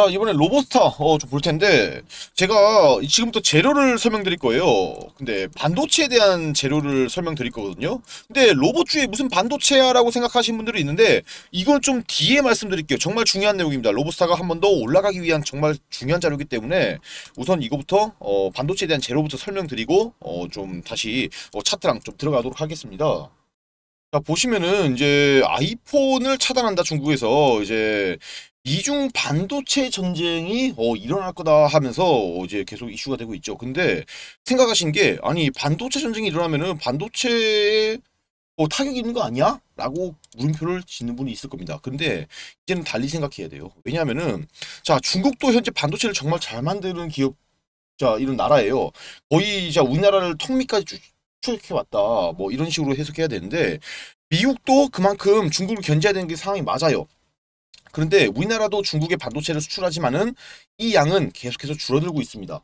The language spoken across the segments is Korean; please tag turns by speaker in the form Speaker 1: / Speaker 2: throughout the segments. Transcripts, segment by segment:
Speaker 1: 자, 이번에 로보스타 어, 좀 볼 텐데 제가 지금부터 재료를 설명드릴 거예요. 근데 반도체에 대한 재료를 설명드릴 거거든요. 근데 로봇주에 무슨 반도체야라고 생각하시는 분들이 있는데 이건 좀 뒤에 말씀드릴게요. 정말 중요한 내용입니다. 로보스타가 한 번 더 올라가기 위한 정말 중요한 자료이기 때문에 우선 이거부터 어, 반도체에 대한 재료부터 설명드리고 어, 좀 다시 어, 차트랑 좀 들어가도록 하겠습니다. 자, 보시면은 이제 아이폰을 차단한다 중국에서 이제 미중 반도체 전쟁이 어, 일어날 거다 하면서 어, 이제 계속 이슈가 되고 있죠. 근데 생각하신 게 아니 반도체 전쟁이 일어나면은 반도체에 어, 타격이 있는 거 아니야? 라고 물음표를 짓는 분이 있을 겁니다. 근데 이제는 달리 생각해야 돼요. 왜냐하면은 자 중국도 현재 반도체를 정말 잘 만드는 기업 자 이런 나라예요. 거의 자 우리나라를 턱 밑까지 쭉 추격해 왔다. 뭐 이런 식으로 해석해야 되는데 미국도 그만큼 중국을 견제해야 되는 게 상황이 맞아요. 그런데 우리나라도 중국에 반도체를 수출하지만은 이 양은 계속해서 줄어들고 있습니다.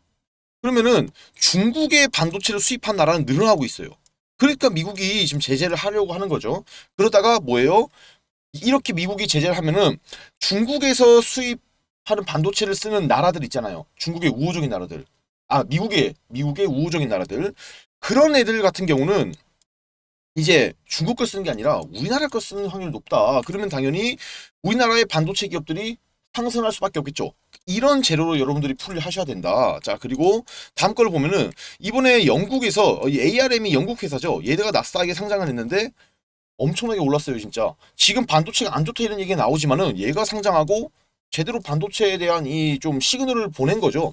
Speaker 1: 그러면은 중국의 반도체를 수입한 나라는 늘어나고 있어요. 그러니까 미국이 지금 제재를 하려고 하는 거죠. 그러다가 뭐예요? 이렇게 미국이 제재를 하면은 중국에서 수입하는 반도체를 쓰는 나라들 있잖아요. 중국의 우호적인 나라들. 아, 미국의 미국의 우호적인 나라들. 그런 애들 같은 경우는 이제 중국 걸 쓰는 게 아니라 우리나라 걸 쓰는 확률이 높다. 그러면 당연히 우리나라의 반도체 기업들이 상승할 수밖에 없겠죠. 이런 재료로 여러분들이 풀을 하셔야 된다. 자, 그리고 다음 걸 보면은 이번에 영국에서 이 ARM이 영국 회사죠. 얘네가 나스닥에 상장을 했는데 엄청나게 올랐어요, 진짜. 지금 반도체가 안 좋다 이런 얘기가 나오지만은 얘가 상장하고 제대로 반도체에 대한 이 좀 시그널을 보낸 거죠.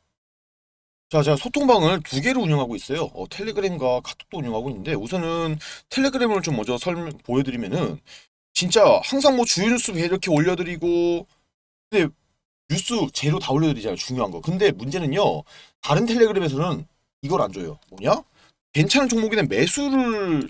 Speaker 1: 자, 제가 소통방을 두 개를 운영하고 있어요. 어, 텔레그램과 카톡도 운영하고 있는데 우선은 텔레그램을 좀 먼저 설명 보여드리면은 진짜 항상 뭐 주요 뉴스 이렇게 올려드리고 근데 뉴스 재료 다 올려드리잖아요. 중요한 거. 근데 문제는요. 다른 텔레그램에서는 이걸 안 줘요. 뭐냐? 괜찮은 종목에 대한 매수를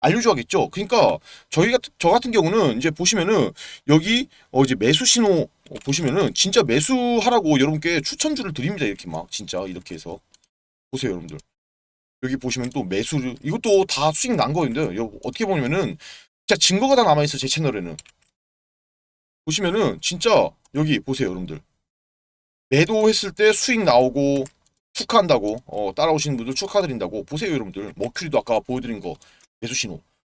Speaker 1: 알려줘야겠죠. 그러니까 저희가 저 같은 경우는 이제 보시면은 여기 어 이제 매수 신호 어, 보시면은 진짜 매수하라고 여러분께 추천주를 드립니다. 이렇게 막 진짜 이렇게 해서 보세요, 여러분들. 여기 보시면 또 매수를 이것도 다 수익 난 거인데 요 어떻게 보면은 진짜 증거가 다 남아 있어 제 채널에는 보시면은 진짜 여기 보세요, 여러분들. 매도했을 때 수익 나오고 축하한다고 어, 따라오시는 분들 축하드린다고 보세요 여러분들 머큐리도 아까 보여드린 거 매수 신호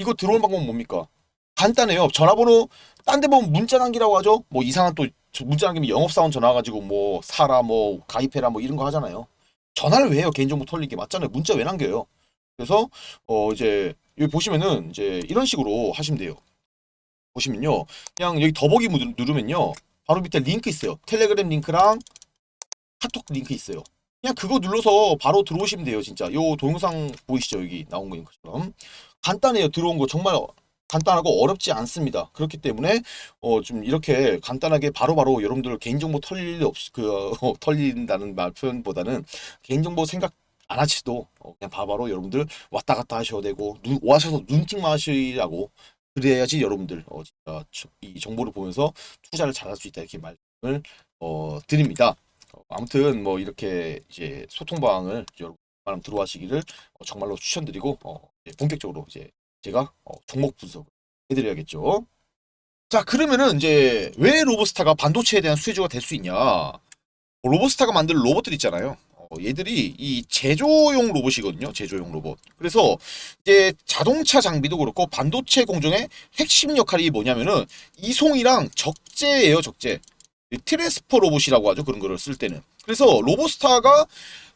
Speaker 1: 이거 들어오는 방법은 뭡니까? 간단해요. 전화번호 딴 데 보면 문자 남기라고 하죠? 뭐 이상한 또저 문자 남기면 영업사원 전화 가지고 뭐 사라 뭐 가입해라 뭐 이런 거 하잖아요. 전화를 왜 해요? 개인정보 털리게 맞잖아요. 문자 왜 남겨요? 그래서 어 이제 여기 보시면은 이제 이런 식으로 하시면 돼요. 보시면요. 그냥 여기 더보기 누르- 누르면요. 바로 밑에 링크 있어요. 텔레그램 링크랑 카톡 링크 있어요. 그냥 그거 눌러서 바로 들어오시면 돼요 진짜. 요 동영상 보이시죠? 여기 나온 거 링크처럼 간단해요 들어온 거 정말 간단하고 어렵지 않습니다 그렇기 때문에 어 좀 이렇게 간단하게 바로바로 여러분들 개인정보 털릴 일 없이 그 어, 털린다는 말 표현보다는 개인정보 생각 안 하시도 어, 그냥 바로바로 여러분들 왔다 갔다 하셔도 되고 눈, 와셔서 눈팅만 하시라고 그래야지 여러분들 어, 이 정보를 보면서 투자를 잘할 수 있다 이렇게 말씀을 어, 드립니다. 어, 아무튼 뭐 이렇게 이제 소통 방을 여러분 많이 들어와시기를 어, 정말로 추천드리고 어, 본격적으로 이제 제가 어, 종목 분석을 해드려야겠죠. 자 그러면은 이제 왜 로보스타가 반도체에 대한 수혜주가 될 수 있냐? 뭐 로보스타가 만든 로봇들 있잖아요. 어, 얘들이 이 제조용 로봇이거든요. 제조용 로봇. 그래서 이제 자동차 장비도 그렇고 반도체 공정의 핵심 역할이 뭐냐면은 이송이랑 적재예요. 적재. 이 트랜스퍼 로봇이라고 하죠. 그런 거를 쓸 때는. 그래서 로보스타가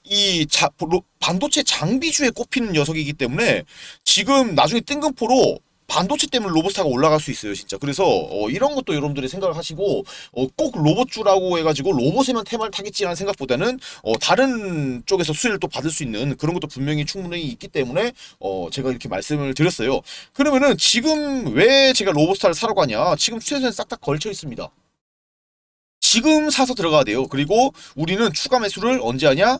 Speaker 1: 이 자, 로- 반도체 장비주에 꼽히는 녀석이기 때문에 지금 나중에 뜬금포로 반도체 때문에 로봇스타가 올라갈 수 있어요, 진짜. 그래서 어, 이런 것도 여러분들이 생각을 하시고 어, 꼭 로봇주라고 해가지고 로봇에만 테마를 타겠지라는 생각보다는 어, 다른 쪽에서 수혜를 또 받을 수 있는 그런 것도 분명히 충분히 있기 때문에 어, 제가 이렇게 말씀을 드렸어요. 그러면은 지금 왜 제가 로봇스타를 사러 가냐? 지금 추세선에 싹다 걸쳐 있습니다. 지금 사서 들어가야 돼요. 그리고 우리는 추가 매수를 언제 하냐?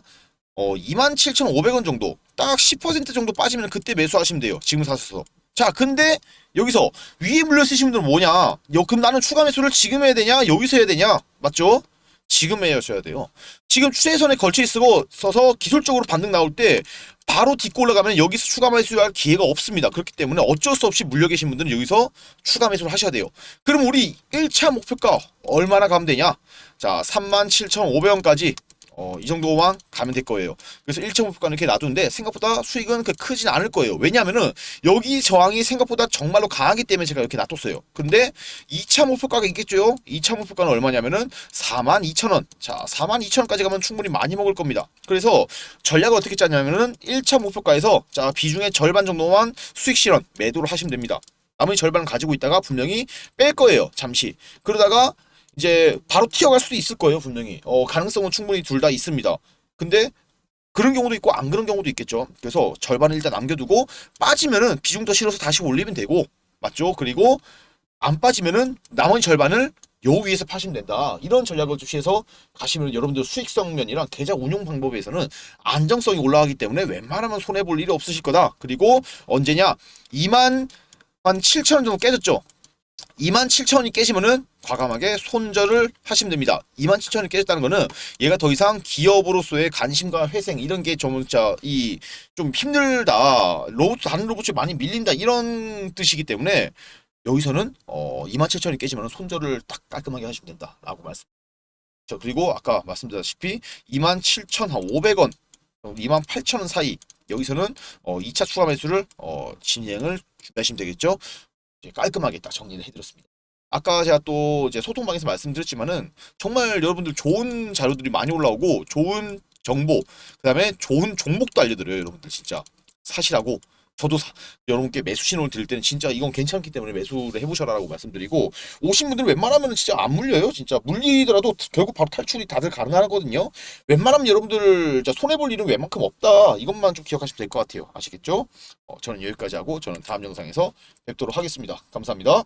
Speaker 1: 어, 27,500원 정도. 딱 10% 정도 빠지면 그때 매수하시면 돼요. 지금 사셔서. 자, 근데 여기서 위에 물려 쓰신 분들은 뭐냐? 여, 그럼 나는 추가 매수를 지금 해야 되냐? 여기서 해야 되냐? 맞죠? 지금 해야셔야 돼요. 지금 추세선에 걸쳐 있어서 기술적으로 반등 나올 때 바로 딛고 올라가면 여기서 추가 매수할 기회가 없습니다. 그렇기 때문에 어쩔 수 없이 물려 계신 분들은 여기서 추가 매수를 하셔야 돼요. 그럼 우리 1차 목표가 얼마나 가면 되냐? 자, 37,500원까지 어, 이 정도만 가면 될 거예요. 그래서 1차 목표가는 이렇게 놔두는데 생각보다 수익은 그 크진 않을 거예요. 왜냐하면은 여기 저항이 생각보다 정말로 강하기 때문에 제가 이렇게 놔뒀어요. 근데 2차 목표가가 있겠죠? 2차 목표가는 얼마냐면은 42,000원. 자, 42,000원까지 가면 충분히 많이 먹을 겁니다. 그래서 전략을 어떻게 짜냐면은 1차 목표가에서 자, 비중의 절반 정도만 수익 실현 매도를 하시면 됩니다. 나머지 절반은 가지고 있다가 분명히 뺄 거예요. 잠시. 그러다가 이제 바로 튀어갈 수도 있을 거예요, 분명히. 어, 가능성은 충분히 둘 다 있습니다. 근데 그런 경우도 있고 안 그런 경우도 있겠죠. 그래서 절반을 일단 남겨두고 빠지면은 비중 더 실어서 다시 올리면 되고 맞죠? 그리고 안 빠지면은 나머지 절반을 요 위에서 파시면 된다. 이런 전략을 취해서 가시면 여러분들 수익성 면이랑 계좌 운용 방법에서는 안정성이 올라가기 때문에 웬만하면 손해 볼 일이 없으실 거다. 그리고 언제냐? 2만 한 7천 원 정도 깨졌죠. 2만 7천 원이 깨지면은 과감하게 손절을 하시면 됩니다. 2만 7천 원이 깨졌다는 거는 얘가 더 이상 기업으로서의 관심과 회생 이런 게 좀 진짜 이 좀 힘들다. 로봇 다른 로봇이 많이 밀린다 이런 뜻이기 때문에 여기서는 어 2만 7천 원이 깨지면 손절을 딱 깔끔하게 하시면 된다라고 말씀. 자 그리고 아까 말씀드렸다시피 2만 7천 한 500원, 2만 8천 원 사이 여기서는 어 2차 추가 매수를 어 진행을 준비하시면 되겠죠. 깔끔하게 딱 정리를 해드렸습니다. 아까 제가 또 이제 소통방에서 말씀드렸지만은 정말 여러분들 좋은 자료들이 많이 올라오고 좋은 정보, 그 다음에 좋은 종목도 알려드려요, 여러분들 진짜 사시라고. 저도 사- 여러분께 매수 신호를 드릴 때는 진짜 이건 괜찮기 때문에 매수를 해보셔라라고 말씀드리고 오신 분들은 웬만하면 진짜 안 물려요. 진짜 물리더라도 결국 바로 탈출이 다들 가능하거든요. 웬만하면 여러분들 손해 볼 일은 웬만큼 없다. 이것만 좀 기억하시면 될 것 같아요. 아시겠죠? 어, 저는 여기까지 하고 저는 다음 영상에서 뵙도록 하겠습니다. 감사합니다.